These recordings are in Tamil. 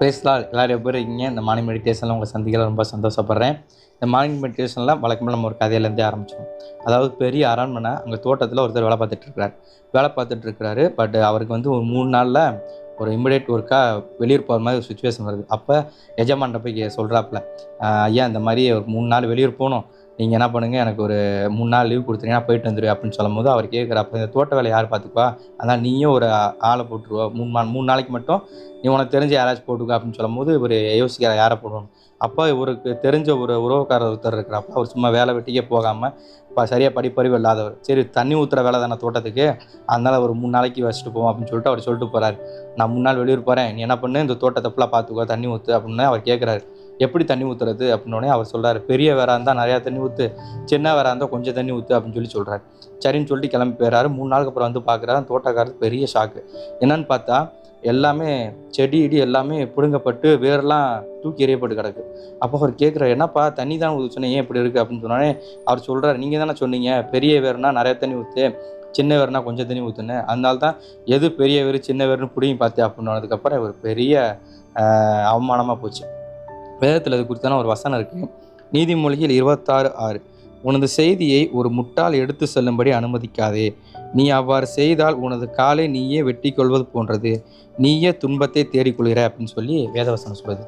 பேசலாம். எல்லாரும் எப்படி இருக்கீங்க? இந்த மார்னிங் மெடிடேஷனில் உங்களை சந்திக்கல ரொம்ப சந்தோஷப்படுறேன். இந்த மார்னிங் மெடிடேஷனில் வழக்கமாக நம்ம ஒரு கதையிலேருந்தே ஆரம்பிச்சோம் அதாவது பெரிய அரண்மனை அங்கே தோட்டத்தில் ஒருத்தர் வேலை பார்த்துட்ருக்கிறார் வேலை பார்த்துட்ருக்கிறாரு பட் அவருக்கு வந்து ஒரு மூணு நாளில் ஒரு இமிடியேட் ஒர்க்காக வெளியூர் போகிற மாதிரி ஒரு சுச்சுவேஷன் வருது. அப்போ எஜமான்ட்ட போய் சொல்கிறாப்புல ஐயா இந்த மாதிரி ஒரு மூணு நாள் வெளியூர் போகணும். நீங்கள் என்ன பண்ணுங்கள் எனக்கு ஒரு மூணு நாள் லீவ் கொடுத்துருங்கன்னா போயிட்டு வந்துடுவேன் அப்படின்னு சொல்லும்போது அவர் கேட்குறப்ப இந்த தோட்ட வேலை யார் பார்த்துக்குவா? அதனால் நீயும் ஒரு ஆளை போட்டுருவா. மூணு நாள் மூணு நாளைக்கு மட்டும் நீ உனக்கு தெரிஞ்ச யாராச்சும் போட்டுக்கோ அப்படின்னு சொல்லும்போது இவர் யோசிக்கிற யாரை போடணும். அப்போ இவருக்கு தெரிஞ்ச ஒரு உறவுக்காரர் ஒருத்தர் இருக்கிறப்ப அவர் சும்மா வேலை வெட்டிக்கே போகாமல் இப்போ சரியாக படிப்பறிவு இல்லாதவர். சரி தண்ணி ஊற்றுற வேலை தானே தோட்டத்துக்கு அதனால் ஒரு மூணு நாளைக்கு வச்சுட்டு போவோம் அப்படின்னு சொல்லிட்டு அவர் சொல்லிட்டு போகிறாரு நான் மூணு நாள் வெளியூர் போகிறேன் நீ என்ன பண்ணு இந்த தோட்டத்தை ஃபுல்லாக பார்த்துக்கோ தண்ணி ஊற்று அப்படின்னு அவர் கேட்குறாரு. எப்படி தண்ணி ஊற்றுறது அப்படின்னோடனே அவர் சொல்கிறாரு பெரிய வேறா இருந்தால் நிறையா தண்ணி ஊற்று சின்ன வேறா இருந்தால் கொஞ்சம் தண்ணி ஊற்று அப்படின்னு சொல்லி சொல்கிறாரு சரின்னு சொல்லிட்டு கிளம்பி போயிறாரு. மூணு நாளுக்கு அப்புறம் வந்து பார்க்குறாரு தோட்டக்காரருக்கு பெரிய ஷாக்கு என்னன்னு பார்த்தா எல்லாமே செடி இடி எல்லாமே பிடுங்கப்பட்டு வேரெல்லாம் தூக்கி எறியப்பட்டு கிடக்கு. அப்போ அவர் கேட்குறாரு என்னப்பா தண்ணி தான் ஊற்ற சொன்னேன் ஏன் இப்படி இருக்குது அப்படின்னு சொன்னோடனே அவர் சொல்கிறார் நீங்கள் தானே சொன்னீங்க பெரிய வேறுனா நிறையா தண்ணி ஊற்று சின்ன வேறுனா கொஞ்சம் தண்ணி ஊற்றுனேன் அதனால தான் எது பெரிய வேர் சின்ன வேர்னு பிடிங்கி பார்த்தேன் அப்படின்னதுக்கப்புறம் ஒரு பெரிய அவமானமாக போச்சு. வேதத்தில் இது குறித்தான ஒரு வசனம் இருக்குது நீதிமொழியில் இருபத்தாறு ஆறு. உனது செய்தியை ஒரு முட்டாள் எடுத்து செல்லும்படி அனுமதிக்காதே. நீ அவ்வாறு செய்தால் உனது காலை நீயே வெட்டி கொள்வது போன்றது. நீயே துன்பத்தை தேடிக்கொள்கிற அப்படின்னு சொல்லி வேதவசனம் சொல்லுது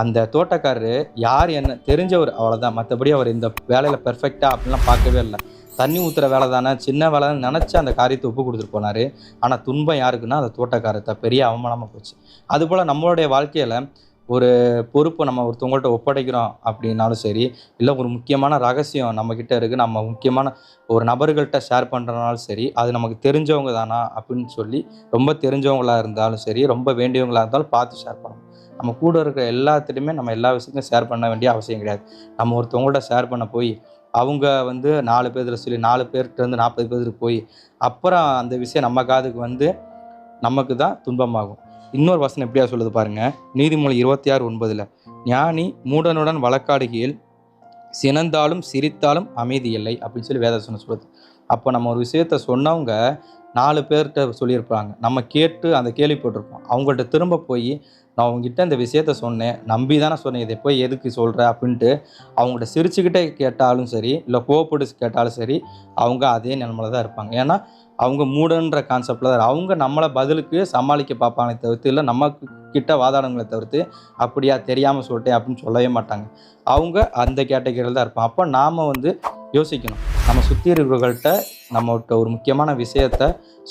அந்த தோட்டக்காரரு யார் என்ன தெரிஞ்சவர் அவ்வளோதான் மற்றபடி அவர் இந்த வேலையில் பெர்ஃபெக்டாக அப்படிலாம் பார்க்கவே இல்லை. தண்ணி ஊற்றுற வேலை தானே சின்ன வேலை நினச்சி அந்த காரியத்தை ஒப்பு கொடுத்துட்டு போனார். ஆனால் துன்பம் யாருக்குன்னா அந்த தோட்டக்காரத்தை பெரிய அவமானமாக போச்சு. அதுபோல் நம்மளுடைய வாழ்க்கையில் ஒரு பொறுப்பை நம்ம ஒருத்தவங்கள்ட்ட ஒப்படைக்கிறோம் அப்படின்னாலும் சரி இல்லை ஒரு முக்கியமான ரகசியம் நம்மக்கிட்ட இருக்குது நம்ம முக்கியமான ஒரு நபர்கள்ட்ட ஷேர் பண்ணுறனாலும் சரி அது நமக்கு தெரிஞ்சவங்க தானா அப்படின்னு சொல்லி ரொம்ப தெரிஞ்சவங்களாக இருந்தாலும் சரி ரொம்ப வேண்டியவங்களாக இருந்தாலும் பார்த்து ஷேர் பண்ணணும். நம்ம கூட இருக்கிற எல்லாத்துலேயுமே நம்ம எல்லா விஷயத்தையும் ஷேர் பண்ண வேண்டிய அவசியம் கிடையாது. நம்ம ஒருத்தவங்கள்ட்ட ஷேர் பண்ண போய் அவங்க வந்து நாலு பேர்த்துல சொல்லி நாலு பேர்கிட்ட இருந்து நாற்பது பேருக்கு போய் அப்புறம் அந்த விஷயம் நம்ம காதுக்கு வந்து நமக்கு தான் துன்பமாகும். இன்னொரு வசனம் எப்படியா சொல்லுது பாருங்க? நீதிமொழி இருபத்தி ஆறு ஒன்பதுல ஞானி மூடனுடன் வழக்காடுகையில் சினந்தாலும் சிரித்தாலும் அமைதி இல்லை அப்படின்னு சொல்லி வேதாசனம் சொல்லுது. அப்போ நம்ம ஒரு விஷயத்த சொன்னவங்க நாலு பேர்கிட்ட சொல்லியிருப்பாங்க. நம்ம கேட்டு அந்த கேள்விப்பட்டிருப்போம் அவங்கள்ட்ட திரும்ப போய் நான் அவங்ககிட்ட இந்த விஷயத்த சொன்னேன். நம்பி தானே சொன்னேன். இதை போய் எதுக்கு சொல்கிற அப்படின்ட்டு அவங்கள்ட்ட சிரிச்சுக்கிட்டே கேட்டாலும் சரி இல்லை கோவப்பட்டு கேட்டாலும் சரி அவங்க அதே நிலமையில தான் இருப்பாங்க. ஏன்னா அவங்க மூடன்ற கான்செப்டில் தான் அவங்க நம்மளை பதிலுக்கு சமாளிக்க பார்ப்பாங்களே தவிர்த்து இல்லை நம்ம கிட்ட வாதாடங்களை தவிர்த்து அப்படியா தெரியாமல் சொல்லிட்டேன் அப்படின்னு சொல்லவே மாட்டாங்க. அவங்க அந்த கேட்டகரியில் தான் இருப்பாங்க. அப்போ நாம் வந்து யோசிக்கணும். நம்ம சுற்றி இருக்கிறவர்கள்ட்ட நம்மகிட்ட ஒரு முக்கியமான விஷயத்த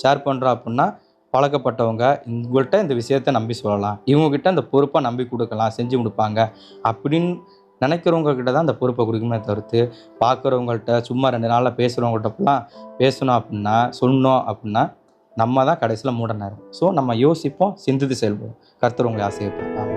ஷேர் பண்ணுறோம் அப்படின்னா பழக்கப்பட்டவங்க இவங்கள்ட்ட இந்த விஷயத்த நம்பி சொல்லலாம். இவங்ககிட்ட அந்த பொறுப்பை நம்பி கொடுக்கலாம் செஞ்சு கொடுப்பாங்க. அப்படின்னு நினைக்கிறவங்க கிட்ட தான் அந்த பொறுப்பை கொடுக்குமே தவிர்த்து பார்க்குறவங்கள்ட்ட சும்மா ரெண்டு நாளில் பேசுகிறவங்கள்ட்டப்பெல்லாம் பேசணும் அப்படின்னா சொன்னோம் அப்படின்னா நம்ம தான் கடைசியில் மூட நேரம். ஸோ நம்ம யோசிப்போம் சிந்தித்து செயல்படும் கருத்துறவங்களை உங்களை